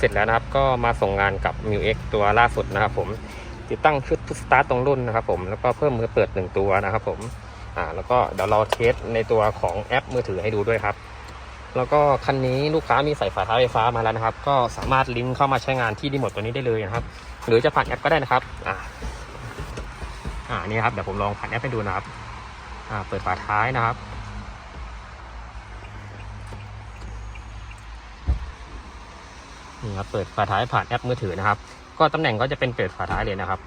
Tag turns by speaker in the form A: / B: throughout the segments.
A: เสร็จแล้วนะครับ ก็มาส่งงานกับ m ิว X ตัวล่าสุดนะครับผมติดตั้งชุดพุทสตาร์ตรงรุ่นนะครับผมแล้วก็เพิ่มมือเปิดหนึ่งตัวนะครับผมอ่าแล้วก็เดี๋ยวเราเทสในตัวของแอปมือถือให้ดูด้วยครับ แล้วก็คันนี้ลูกค้ามีใส่ฝาท้ายไฟฟ้ามาแล้วนะครับ ก็สามารถลิงก์เข้ามาใช้งานที่รีโมทตัวนี้ได้เลยนะครับ หรือจะผ่านแอปก็ได้นะครับอ่าอ่านี่ครับเดี๋ยวผมลองผ่านแอปให้ดูนะครับอ่าเปิดฝาท้ายนะครับ นี่ครับเปิดฝาท้ายผ่านแอปมือถือนะครับ ก็ตำแหน่งก็จะเป็นเปิดฝาท้ายเลยนะครับ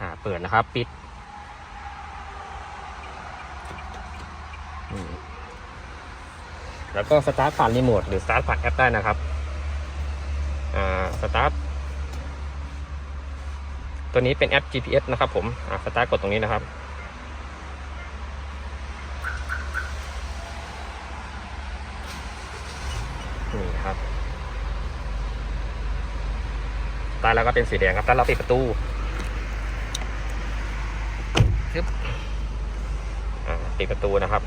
A: อ่าเปิดนะครับ ปิดแล้วก็สตาร์ทผ่านรีโมทหรือสตาร์ทผ่านแอปได้นะครับ อ่าสตาร์ทตัวนี้เป็นแอป GPS นะครับผม อ่าสตาร์ทกดตรงนี้นะครับนี่ครับ ตายแล้วก็เป็นสีแดงครับแล้วเราปิดประตูซึบปิดประตูนะครับ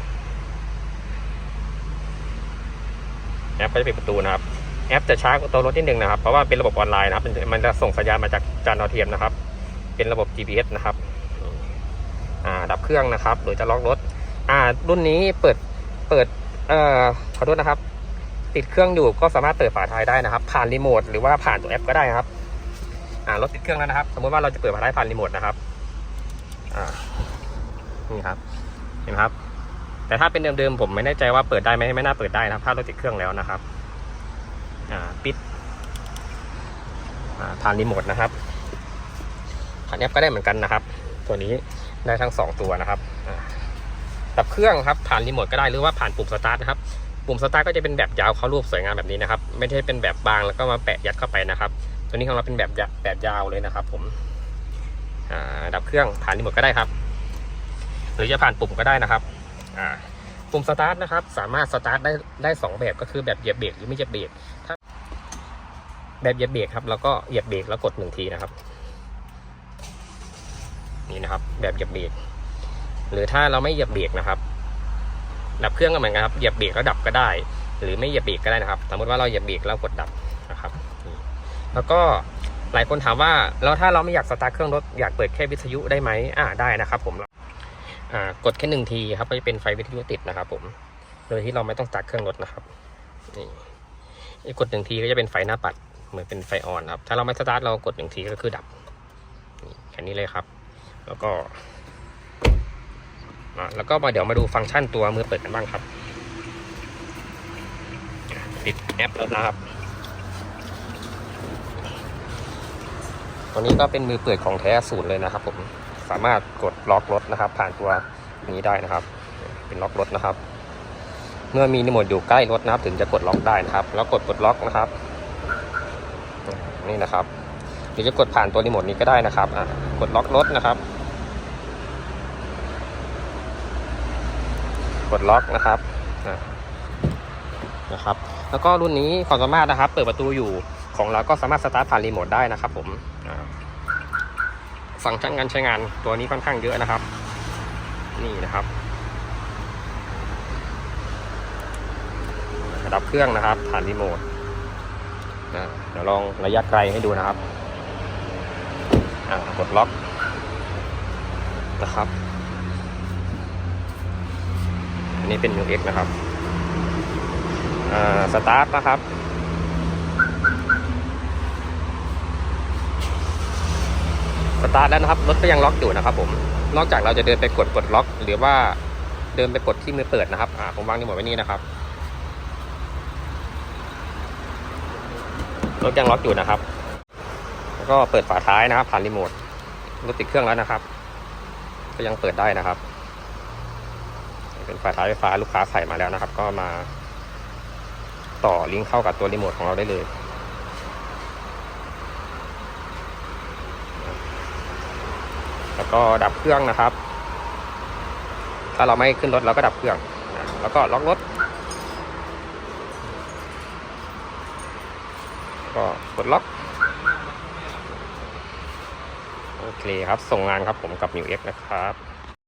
A: แอปก็จะปิดประตูนะครับแอปจะช้ากว่าตัวรถนิดนึงนะครับ เพราะว่าเป็นระบบออนไลน์นะครับมันมันจะส่งสัญญาณมาจากจานดาวเทียมนะครับ เป็นระบบ GPS นะครับอ่าดับเครื่องนะครับ หรือจะล็อกรถ อ่า รุ่นนี้เปิดเปิดเอ่อขอโทษนะครับ ติดเครื่องอยู่ก็สามารถเปิดฝาท้ายได้นะครับ ผ่านรีโมทหรือว่าผ่านตัวแอปก็ได้นะครับ อ่ารถติดเครื่องแล้วนะครับ สมมติว่าเราจะเปิดฝาท้ายผ่านรีโมทนะครับอ่านี่ครับเห็นไหมครับ แต่ถ้าเป็นเดิมๆผมไม่แน่ใจว่าเปิดได้ไหมไม่น่าเปิดได้นะครับถ้ารถติดเครื่องแล้วนะครับ อ่าปิดอ่าผ่านรีโมทนะครับผ่านแอปก็ได้เหมือนกันนะครับ ตัวนี้ได้ทั้งสองตัวนะครับดับเครื่องครับผ่านรีโมทก็ได้หรือว่าผ่านปุ่มสตาร์ทนะครับปุ่มสตาร์ทก็จะเป็นแบบยาวเข้ารูปสวยงามแบบนี้นะครับ ไม่ใช่เป็นแบบบางแล้วก็มาแปะยัดเข้าไปนะครับ ตัวนี้ของเราเป็นแบบแบบยาวเลยนะครับผมอ่าดับเครื่องผ่านรีโมทก็ได้ครับ หรือจะผ่านปุ่มก็ได้นะครับอ่าปุ่มสตาร์ทนะครับ สามารถสตาร์ทได้ได้สองแบบก็คือแบบเหยียบเบรกหรือไม่เหยียบเบรกถ้าแบบเหยียบเบรกครับแล้วก็เหยียบเบรกแล้วกดหนึ่งทีนะครับ นี่นะครับ แบบเหยียบเบรกหรือถ้าเราไม่เหยียบเบรกนะครับ ดับเครื่องก็เหมือนกันครับเหยียบเบรกแล้วดับก็ได้ หรือไม่เหยียบเบรกก็ได้นะครับ สมมติว่าเราเหยียบเบรกแล้วกดดับนะครับ แล้วก็หลายคนถามว่าแล้วถ้าเราไม่อยากสตาร์ทเครื่องรถอยากเปิดแค่วิทยุได้ไหมอ่าได้นะครับ ผมอ่ากดแค่หนึ่งทีครับก็จะเป็นไฟวิทยุติดนะครับ ผม โดยที่เราไม่ต้องสตาร์ทเครื่องรถนะครับนี่กดหนึ่งทีก็จะเป็นไฟหน้าปัดเหมือนเป็นไฟออนครับ ถ้าเราไม่สตาร์ทเรากดหนึ่งทีก็คือดับแค่นี้เลยครับ แล้วก็อ่าแล้วก็มาเดี๋ยวมาดูฟังก์ชันตัวมือเปิดกันบ้างครับ ปิดแอปแล้วนะครับ ตัวนี้ก็เป็นมือเปิดของแท้ศูนย์เลยนะครับ ผมสามารถกดล็อกรถนะครับ ผ่านตัวนี้ได้นะครับ เป็นล็อกรถนะครับ เมื่อมีรีโมทอยู่ใกล้รถนะครับ ถึงจะกดล็อกได้นะครับ แล้วกดกดล็อกนะครับ นี่นะครับหรือจะกดผ่านตัวรีโมทนี้ก็ได้นะครับกดล็อกรถนะครับ กดล็อกนะครับนะครับ แล้วก็รุ่นนี้ความสามารถนะครับ เปิดประตูอยู่ ของเราก็สามารถสตาร์ทผ่านรีโมทได้นะครับผมฟังก์ชันการใช้งานตัวนี้ค่อนข้างเยอะนะครับ นี่นะครับดับเครื่องนะครับ ผ่านรีโมทนะเดี๋ยวลองระยะไกลให้ดูนะครับกดล็อกนะครับอันนี้เป็น New X นะครับสตาร์ทนะครับ สตาร์ทแล้วนะครับรถก็ยังล็อกอยู่นะครับผมนอกจากเราจะเดินไปกดกดล็อก หรือว่าเดินไปกดที่มือเปิดนะครับอ่าผมวางนี่หมดไว้นี่นะครับรถยังล็อกอยู่นะครับ แล้วก็เปิดฝาท้ายนะครับ ผ่านรีโมทรถติดเครื่องแล้วนะครับ ก็ยังเปิดได้นะครับ เป็นฝาท้ายไฟฟ้าลูกค้าใส่มาแล้วนะครับ ก็มาต่อลิงก์เข้ากับตัวรีโมทของเราได้เลย แล้วก็ดับเครื่องนะครับ ถ้าเราไม่ขึ้นรถเราก็ดับเครื่อง แล้วก็ล็อกรถ ก็กดล็อก โอเคครับ ส่งงานครับผมกับ New X นะครับ